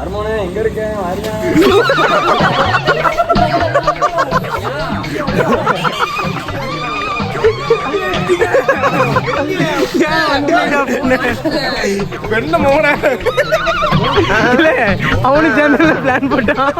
மர்மோனே எங்க இருக்க? வாரியா. வெண்ண மோன. அவனும் சேர்ந்து பிளான் போட்டான்.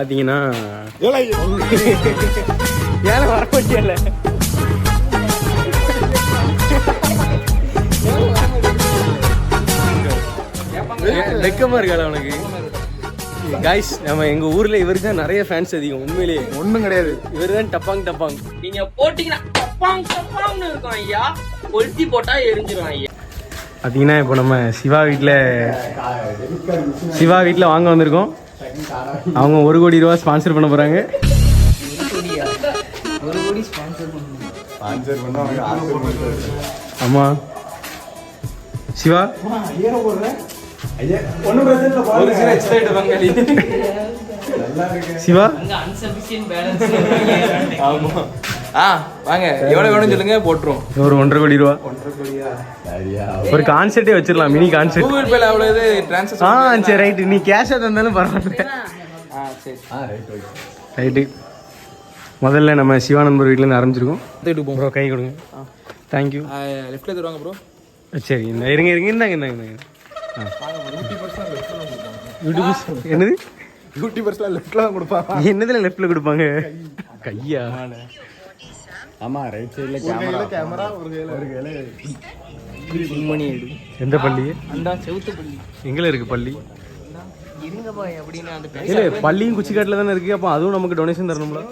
பார்த்தீங்கன்னா ஏழை. வர முடியல. வெக்கமா இருக்கால அவனுக்கு காய்ஸ் நம்ம எங்க ஊர்ல இவருக்கு தான் நிறைய ஃபேன்ஸ் அதிகம் உண்மையிலேயே. ஒண்ணும் கிடையாது. இவர் தான் டப்பாங் டப்பாங். நீங்க போட்டீங்கன்னா டப்பாங் டப்பாங்னு இருக்கும் ஐயா. கொளுத்தி போட்டா எரிஞ்சிரும் ஐயா. பார்த்தீங்கன்னா இப்போ நம்ம சிவா வீட்டில் சிவா வீட்டில் வாங்க வந்திருக்கோம். அவங்க ஒரு கோடி ரூபா ஸ்பான்சர் பண்ண சிவா. ஒரு பங்காளி. சிவா. அங்க அன்சபிஷியன்ட் பேலன்ஸ் ஆமா. ஆ வாங்க. எவ்வளவு வேணும் சொல்லுங்க போட்டுரும் ஒரு ஒன்றரை கோடி ரூபா. ஒரு கான்செர்ட்டே வச்சிடலாம் மினி கான்செர்ட் கூகுள் பேல அவ்வளவு இது டிரான்ஸ்ஃபர் ஆ சரி ரைட்டு நீ கேஷாக தந்தாலும் பரவாயில்ல. ஆ சரி. ரைட்டு முதல்ல நம்ம சிவானந்தர் வீட்டிலேருந்து ஆரம்பிச்சிருக்கோம். ப்ரோ கை கொடுங்க. தேங்க்யூ லெஃப்ட்ல தருவாங்க ப்ரோ சரி இந்த இருங்க இருங்க இருந்தாங்க இருந்தாங்க இருந்தாங்க ஆ. யூடியூபர்ஸ் என்னது? யூடியூபர்ஸ்ல லெஃப்ட்ல தான் கொடுப்பாங்க. என்னதுல லெஃப்ட்ல கொடுப்பாங்க? கையா. ஆமா ரைட் சைடுல கேமரா கேமரா ஒரு கையில ஒரு கையில மணி எடு எந்த பள்ளி? அந்த செவுத்து பள்ளி. எங்கே இருக்கு பள்ளி? இருங்க பாய் அப்படின்னு அந்த இல்ல பள்ளியும் குச்சிக்காட்டில் தானே இருக்கு அப்போ அதுவும் நமக்கு டொனேஷன் தரணும்ல?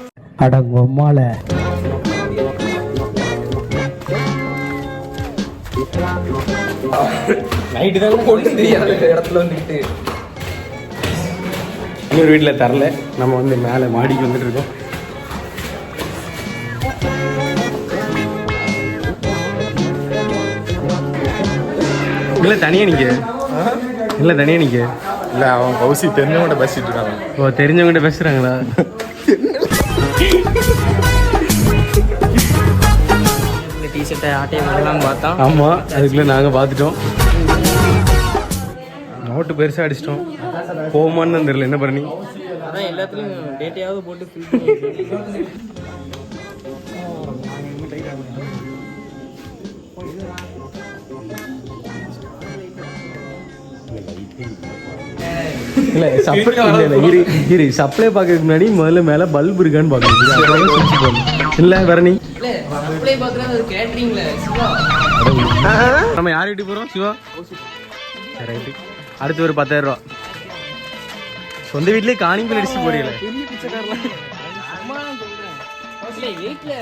நைட்டு தான் கொண்டு தெரியாத இடத்துல வந்துட்டு இன்னொரு வீட்டில் தரல. நம்ம வந்து மேலே மாடிக்கு வந்துட்டு இருக்கோம். இல்லை தனியா நிக்க. இல்லை தனியா நிக்க. இல்ல அவன் கௌசி தெரிஞ்சவங்க பேசிட்டு இருக்காங்க. ஓ தெரிஞ்சவங்ககிட்ட பேசுறாங்களா? இந்த டிஷர்ட்டை ஆட்டையை வரலான்னு பார்த்தா ஆமா அதுக்குள்ள நாங்க பார்த்துட்டோம். நோட்டு பெருசா அடிச்சிட்டோம். போகுமான்னு தெரியல என்ன பண்ணி? அதான் எல்லாத்துலயும் டேட்டையாவது போட்டு இல்ல சப்ளை இல்ல இல்ல இரு இரு சப்ளை பார்க்கறதுக்கு முன்னாடி முதல்ல மேல பல்ப் இருக்கான்னு பார்க்கணும். இல்ல சிவா. நம்ம யார் வீட்டுக்கு போறோம்? சிவா? சரி ரைட்டு அடுத்து ஒரு பத்தாயிரம் ரூபா. சொந்த வீட்லயே காணிங் பில் அடிச்சு போறீங்களே. இல்ல எயிட்ல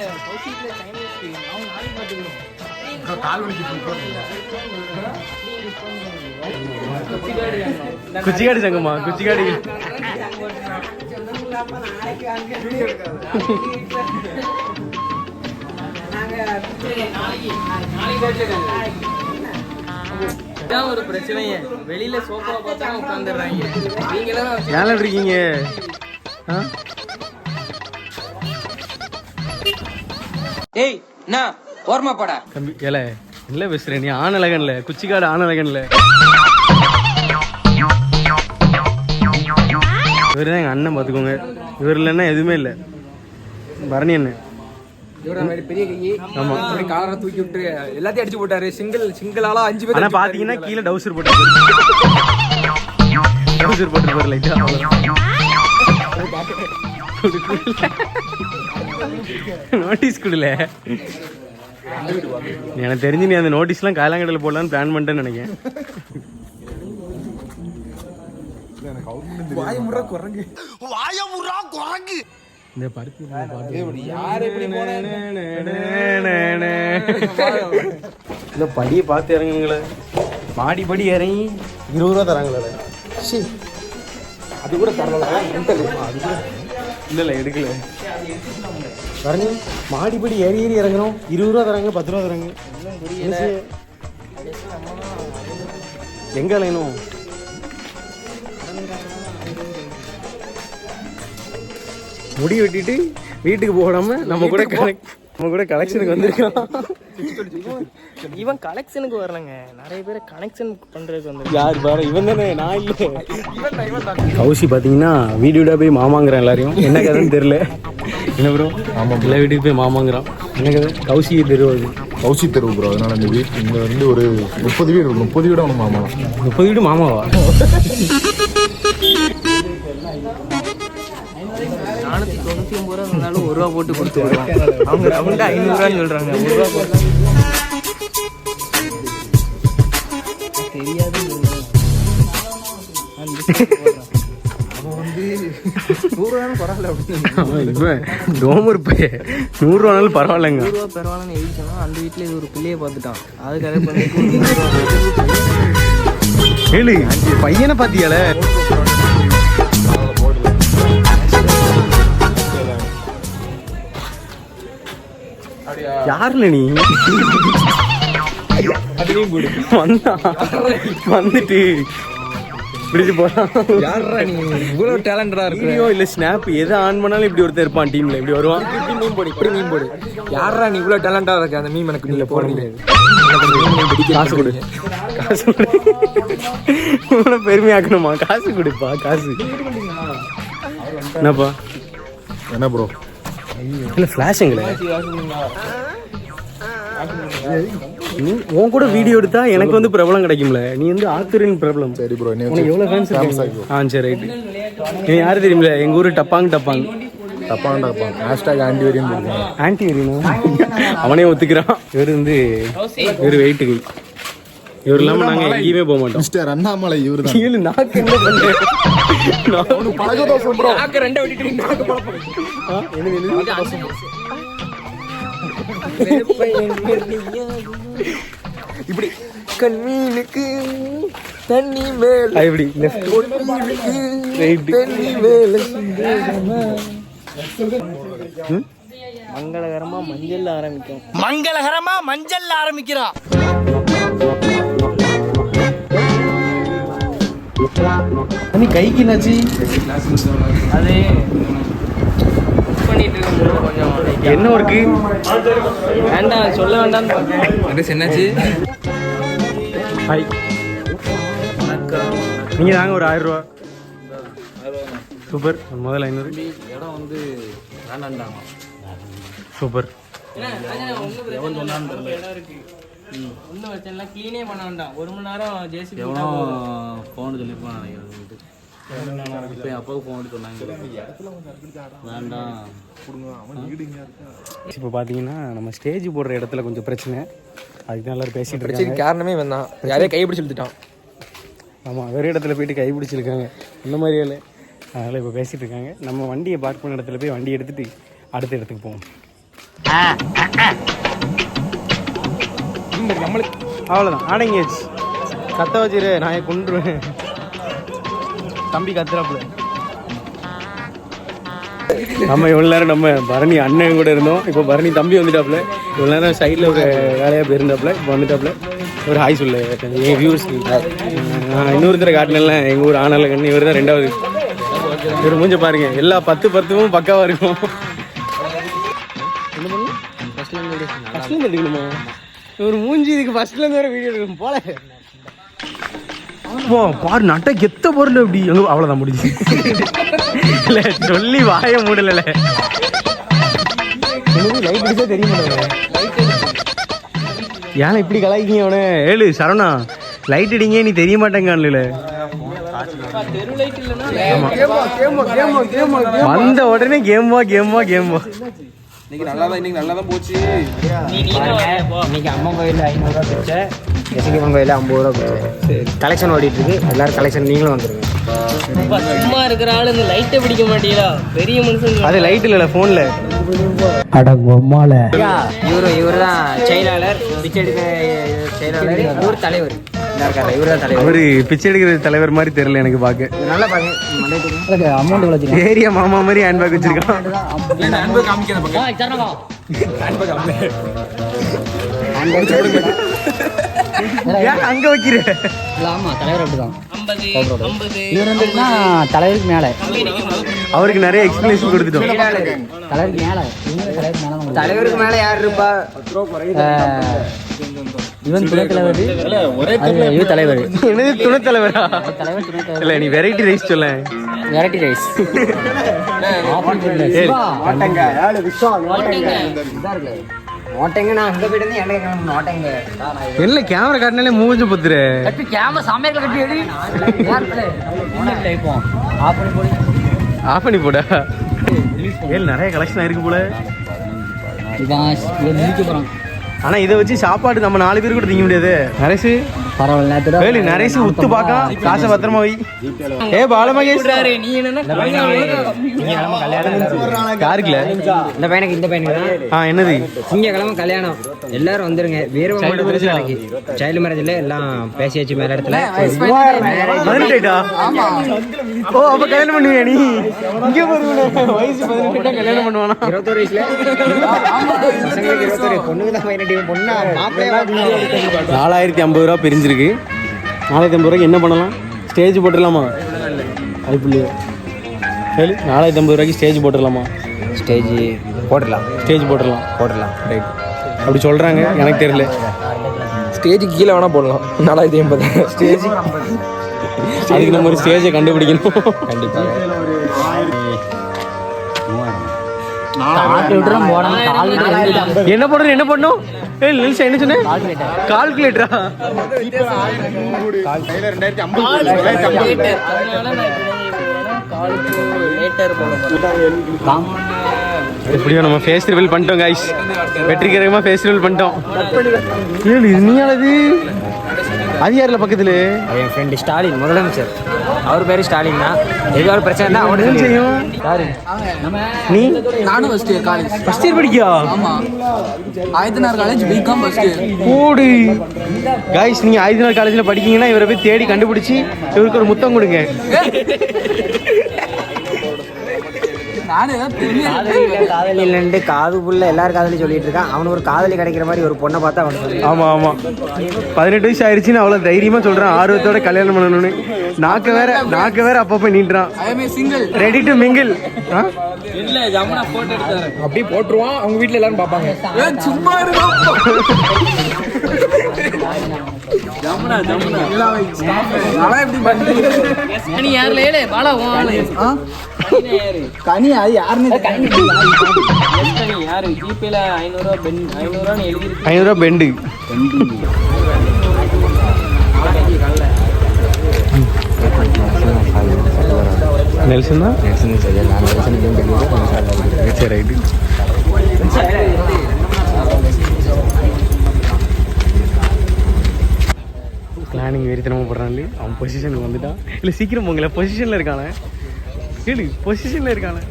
குச்சிக்காடு சங்கம்மா குச்சிக்காடு. ஒரு பிரச்சனையே. வெளியில சோஃபா பார்த்தா உட்காந்துடுறாங்க நீங்களாம் ஏன் இருக்கீங்க? ஏய் என்ன? ஓர்மா படா. தம்பி ஏல இல்ல பேசுறேன் நீ ஆனழகன்ல குச்சிக்காடு ஆனழகன்ல இவர் தான் எங்க அண்ணன் பாத்துக்கோங்க. இவர் இல்லைன்னா எதுவுமே இல்லை. பரணி அண்ணன். எல்லாத்தையும் அடிச்சு போட்டாரு. சிங்கிள் சிங்கிள் ஆளா அஞ்சு பேர் ஆனா பாத்தீங்கன்னா போட்டாரு. கீழே டவுசர் போட்டு டவுசர் போட்டு போற லைட்டா நோட்டீஸ் கொடுல. எனக்கு தெரிஞ்சு நீ அந்த நோட்டீஸ்லாம் காலாங்கடையில் போடலான்னு பிளான் பண்ணிட்டேன்னு நினைக்கிறேன். வாய முறை குரங்கு. இந்த பருத்தி இந்த படியை பார்த்து இறங்குங்களே மாடி படி இறங்கி இருபது ரூபா தராங்களே அது. கூட தரலாம் இல்லை இல்லை எடுக்கல. பாருங்க மாடிப்படி ஏறி ஏறி இறங்குறோம் இருபது ரூபா தராங்க பத்து ரூபா தராங்க? எங்க அலையணும் முடி வெட்டிட்டு வீட்டுக்கு போடாம நம்ம கூட கலெக்ட் நம்ம கூட கலெக்ஷனுக்கு வந்திருக்கான். இவன் கலெக்ஷனுக்கு வரலங்க. நிறைய பேர் கனெக்ஷன் பண்றதுக்கு வந்து யார் பாரு இவன் தானே நான் இல்லை. கௌசி பார்த்தீங்கன்னா வீடியோட போய் மாமாங்கிறான் எல்லாரையும். என்ன கதைன்னு தெரியல. என்ன ப்ரோ ஆமாம் எல்லா வீட்டுக்கு போய் மாமாங்கிறான். என்ன கதை? கௌசி தெருவது கௌசி தெருவு ப்ரோ அதனால இந்த வீட்டு இங்க வந்து ஒரு முப்பது வீடு முப்பது வீடு ஒன்று மாமா முப்பது வீடு மாமாவா? ஒரு ரூபா போட்டு கொடுத்து விடுவோம் அவங்க ரவுண்டா ஐநூறுரூவான்னு சொல்றாங்க. ஒரு ரூபா போட்டு. தெரியாது. டோமர் பைய நூறுரூவானாலும் பரவாயில்லைங்க. நூறு ரூபா பரவாயில்லன்னு எழுதிச்சோன்னா அந்த வீட்டில் இது ஒரு பிள்ளையை பார்த்துட்டான். அதுக்காக பையனை பாத்தியால யாருல நீ? வந்தா. வந்துட்டு. பிடிச்சு போறான் யாரா நீ? இவ்வளவு டேலண்டடா இருக்கு வீடியோ இல்ல ஸ்னாப் எதை ஆன் பண்ணாலும் இப்படி ஒருத்தர் இருப்பான் டீம்ல இப்படி வருவான். மீன் போடு இப்படி மீன் போடு. யாரா நீ? இவ்வளவு டேலண்டா இருக்க. அந்த மீன் எனக்கு நீங்க போடுங்க காசு கொடு. காசு கொடு. உன்னை பெருமையாக்கணுமா? காசு கொடுப்பா காசு. என்னப்பா? என்ன ப்ரோ இல்ல ஃபிளாஷ் எங்கள நீ உன் கூட வீடியோ எடுத்தா எனக்கு வந்து பிரபலம் கிடைக்கும்ல. நீ வந்து ஆத்தரின் பிரபலம். சரி ப்ரோ உனக்கு எவ்வளவு ஃபேன்ஸ் ஆ சரி ரைட்டு நீ யாரு தெரியுமில எங்க ஊரு டப்பாங் டப்பாங். தப்பா இருப்பாங்க ஹேஷ்டாக் ஆண்டி போடுவாங்க ஆன்டி வரீனா அவனே ஒத்துக்கிறான். இவர் வந்து இவர் வெயிட்டு கை இவர் இல்லாம நாங்க எங்கேயுமே போக மாட்டோம். மிஸ்டர் அண்ணாமலை இவர் தான் ஏழு நாக்கு என்ன பண்றேன் பழகதோசம் ப்ரோ ரெண்டை விட்டுட்டு நாக்கு பழப்பம் இப்படி. கண்மீனுக்கு தண்ணி மேல. இப்படி லெஃப்ட் தண்ணி மேல. மங்களகரமா மஞ்சள் ஆரம்பிக்கும். மங்களகரமா மஞ்சள் ஆரம்பிக்கிறான் நீ கைக்கு என்னாச்சு அது cook பண்ணிட்டு இருக்கும்போது கொஞ்சம் என்ன ஒர்க்கு வேண்டாம் சொல்ல அது என்னாச்சு? ஹாய் நீங்க தாங்க ஒரு ஆயிரம் ரூபா. சூப்பர். முதல்ல ஐநூறு. இடம் வந்து வேண்டாண்டாமா சூப்பர். ஒன்றும் வச்சல க்ளீனே பண்ண வேண்டாம். ஒரு மணி நேரம் ஜேசிபி போன் சொல்லிருப்பான் நினைக்கிறேன் இப்போ என் அப்பாவுக்கு ஃபோன் சொன்னாங்க வேண்டாம். இப்போ பார்த்தீங்கன்னா நம்ம ஸ்டேஜ் போடுற இடத்துல கொஞ்சம் பிரச்சனை. அதுக்கு எல்லாரும் பேசிட்டு இருக்காங்க. காரணமே தான். யாரையும் கைப்பிடிச்சு இழுத்துட்டான். ஆமாம் வேறு இடத்துல போயிட்டு கை பிடிச்சிருக்காங்க. இந்த மாதிரியே இல்லை அதனால் இப்போ பேசிட்டு இருக்காங்க. நம்ம வண்டியை பார்க் பண்ண இடத்துல போய் வண்டி எடுத்துட்டு அடுத்த இடத்துக்கு போவோம். அவ்வளோதான் அடங்கியாச்சு கத்த வச்சிரு நான் கொண்டுருவேன் தம்பி கத்துறாப்புல. நம்ம இவ்வளோ நேரம் நம்ம பரணி அண்ணன் கூட இருந்தோம். இப்போ பரணி தம்பி வந்துட்டாப்புல. இவ்வளோ நேரம் சைடில் ஒரு வேலையாக போயிருந்தாப்புல. இப்போ வந்துட்டாப்புல. ஒரு ஹாய் சொல்லு என் வியூஸ் இன்னொருத்தரை காட்டினல எங்கள் ஊர் ஆனால கண்ணு. இவர் தான் ரெண்டாவது. இவர் மூஞ்ச பாருங்க. எல்லா பத்து பத்துமும் பக்காவாக இருக்கும். என்ன பண்ணு? ஃபஸ்ட்லேருந்து எடுக்கணுமா? ஒரு மூஞ்சி இதுக்கு ஃபஸ்ட்லேருந்து வர வீடியோ எடுக்கணும். போல. போ பாரு நட்டை கெத்த பொருள் எப்படி? எங்க அவ்வளோதான் முடிஞ்சு இல்லை சொல்லி வாய மூடல லைட் அடிச்சா தெரிய மாட்டேங்க ஏன் இப்படி கலாய்க்கிங்க அவனே? ஏழு சரவணா லைட் அடிங்க நீ தெரிய மாட்டேங்க தெரு லைட் இல்லைன்னா வந்த உடனே கேம்வா கேம்வா கேம்வா இன்னைக்கு நல்லா தான் இன்னைக்கு நல்லா தான் போச்சு இன்னைக்கு அம்மன் கோயிலில் ஐநூறுரூவா பிடிச்ச எசகிமன் கோயிலில் ஐம்பது ரூபா பிடிச்சேன் கலெக்ஷன் ஓடிட்டு இருக்கு. எல்லாரும் கலெக்ஷன் நீங்களும் வந்துருங்க. சும்மா இருக்கிற ஆளு இந்த லைட்டை பிடிக்க மாட்டீங்களா பெரிய மனுஷன் அது லைட் இல்ல ஃபோன்ல இவரு இவர் தான் செயலாளர். பிச்சை எடுக்க செயலாளர். இவர் தலைவர். அவரு பிச்சை எடுக்கிற தலைவர் மாதிரி தெரியல எனக்கு மண்டே அமௌண்ட் ஏரியா மாமா மாதிரி ஹேண்ட் பேக் வச்சிருக்கான். அங்க வைக்கிற? ஆமா தலைவர் அப்படிதான். இவர் வந்துட்டுனா தலைவருக்கு மேலே. அவருக்கு நிறைய எக்ஸ்பிளேஷன் கொடுத்துட்டோம். தலைவருக்கு மேலே. தலைவருக்கு மேலே யார் இருப்பா? இவன் துணை தலைவர் இவன் தலைவர். என்னது துணை தலைவரா? தலைவர் துணை தலைவர். இல்ல நீ வெரைட்டி ரைஸ் சொல்ல. வெரைட்டி ரைஸ் என்ன கேமரா காட்டினாலே மூஞ்ச பத்துரு. கேமரா சமையல் கட்டி எடு. ஆஃப் பண்ணி போடி. ஏல் நிறைய கலெக்ஷன் ஆயிருக்கு போல. இவன் முடிக்க ஆனால் இதை வச்சு சாப்பாடு நம்ம நாலு பேர் கூட திங்க முடியாது. நரேஷ் பரவாயில்ல வேலு உத்து பாக்கா காசை பத்திரமா வை. ஏ பாலமகேஷ். நீ இந்த பையனுக்கு இந்த பையனுக்கு ஆ என்னது? திங்கக்கிழமை கல்யாணம். எல்லாரும் வந்துருங்க. வீரவ நாளைக்கு சைல்டு மேரேஜ்ல எல்லாம் பேசியாச்சு மேல இடத்துல. ஓ அப்ப கல்யாணம் பண்ணுவியா நீ? இங்க வருவன வயசு பதினெட்டா கல்யாணம் பண்ணுவானா? இருபத்தோரு வயசுல? பசங்களுக்கு இருபத்தோரு. பொண்ணுக்கு தான் பதினெட்டு பொண்ணா? மாப்பிள்ளையா நாலாயிரத்தி ஐம்பது ரூபா பிரிஞ்சிருக்கு நாலாயிரத்தி ஐம்பது ரூபாய்க்கு என்ன பண்ணலாம்? ஸ்டேஜ் போட்டுடலாமா? இல்லையா சரி நாலாயிரத்தி ஐம்பது ரூபாய்க்கு ஸ்டேஜ் போட்டுடலாமா? ஸ்டேஜ் போட்டுடலாம். ஸ்டேஜ் போட்டுடலாம். போட்டுடலாம். ரைட் அப்படி சொல்றாங்க எனக்கு தெரியல. ஸ்டேஜுக்கு கீழே வேணா போடலாம். நாலாயிரத்தி ஐம்பது. ஸ்டேஜ் அதுக்கு நம்ம ஒரு ஸ்டேஜை கண்டுபிடிக்கணும். கண்டிப்பாக என்ன போடுறது என்ன பண்ணும் ஏய் நில்சா என்ன சொன்ன? கால்குலேட்டரா எப்படியோ நம்ம ஃபேஸ் ரிவீல் பண்ணிட்டோம் கைஸ் வெற்றிகரமாக ஃபேஸ் ரிவீல் பண்ணிட்டோம். ஏழு இது நீயானது? அது யாரில் பக்கத்துல? என் ஃப்ரெண்டு ஸ்டாலின் முதலமைச்சர் அவர் பேரு ஸ்டாலின் தான். ஏதாவது பிரச்சனை தான் என்ன அவனுக்கு செய்யும்? நீ? நானும் first year college first year படிக்கியா? ஆமா. Aditanar college B Com first year போடு. கைஸ் நீங்க ஆயுதநாள் காலேஜில் படிக்கீங்கன்னா இவரை போய் தேடி கண்டுபிடிச்சி இவருக்கு ஒரு முத்தம் கொடுங்க. நானே தான் தெரியும் காதலி இல்லைன்ட்டு காது புள்ள எல்லாரும் காதலி சொல்லிட்டு இருக்கான். அவனுக்கு ஒரு காதலி கிடைக்கிற மாதிரி ஒரு பொண்ணை பார்த்தா அவனுக்கு சொல்லி ஆமா ஆமா. பதினெட்டு வயசு ஆயிடுச்சுன்னு அவ்வளோ தைரியமா சொல்றான். ஆர்வத்தோட கல்யாணம் பண்ணணும்னு. நாக்க வேற நாக்க வேற அப்பப்போ நீட்டுறான் ரெடி டு மிங்கிள் இல்ல ஜமுனா போட்டோ எடுத்தாரு. அப்படியே போட்டுருவான். அவங்க வீட்டில் எல்லாரும் பார்ப்பாங்க. ஏன் சும்மா இருக்கா ஜமுனா ஜமுனா. நான் எப்படி பண்றீங்க பாலா ஆளு. கனி அது யாருன்னு கனி யாரு? ஜிபேல ஐநூறுரூவா எழுதி ஐநூறுரூவா பெண்டு. நெல்சன்? தான் சரி ரைட்டு பிளானிங் வெறித்தனமாக போடுறான்ல அவன் பொசிஷனுக்கு வந்துட்டான். இல்லை சீக்கிரம் போங்கல பொசிஷனில் இருக்கானே. கேடு பொசிஷனில் இருக்கானே.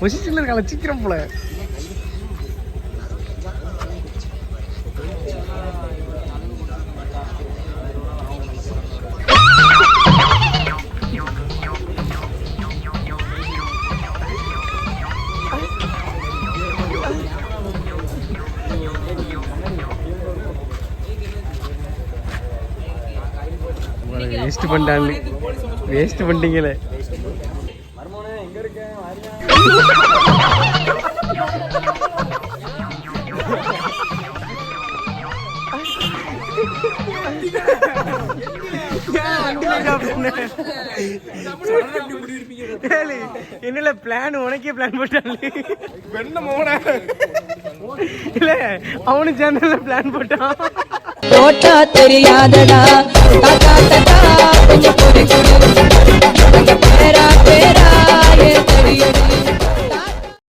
பொசிஷனில் இருக்கான சீக்கிரம் போல. வேஸ்ட் பண்ணிட்டாங்க வேஸ்ட் பண்ணிட்டீங்களே என்னல பிளான் உனக்கே பிளான் போட்டாங்க இல்ல அவனுக்கு சேர்ந்த பிளான் போட்டான் போட்டா தெரியாதடா தாத்தா தாத்தா கொஞ்சம் பேரா பேரா தெரியும்